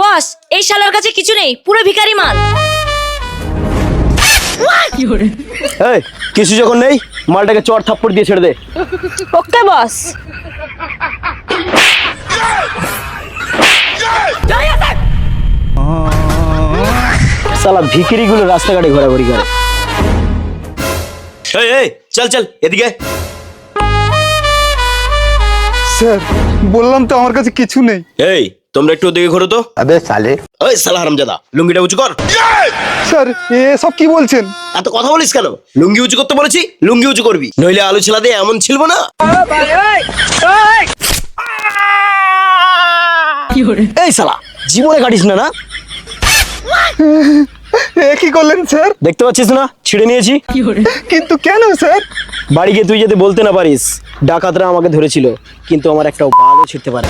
বস এই শালার কাছে কিছু নেই পুরো ভিখারি মাল। এই কিছু যখন নেই মালটাকে চট থাপ্পড় দিয়ে ছেড়ে দে। ওকে বস। সালা ভিকিরিগুলো রাস্তাঘাটে ঘোরাঘুরি করে। এই এই চল চল এদিকে স্যার বললাম তো আমার কাছে কিছু নেই। এই তোমরা একটু দেখে ঘুরো তো। আবে সালে। ওই সালা হারামজাদা লুঙ্গিটা উঁচু কর। স্যার এ সব কি বলছেন? এত কথা বলিস কেন? লুঙ্গি উঁচু করতে বলেছি লুঙ্গি উঁচু করবি। নইলে আলু ছেলা এমন ছিলবো না। এই সালা জীবনে কাটিস না না? এ কি করলেন স্যার? দেখতে পাচ্ছিস না? ছিড়ে নিয়েছি। কিন্তু কেন স্যার? বাড়ি গিয়ে তুই যদি বলতে না পারিস ডাকাতরা আমাকে ধরেছিল কিন্তু আমার একটা ভালো ছিঁড়তে পারে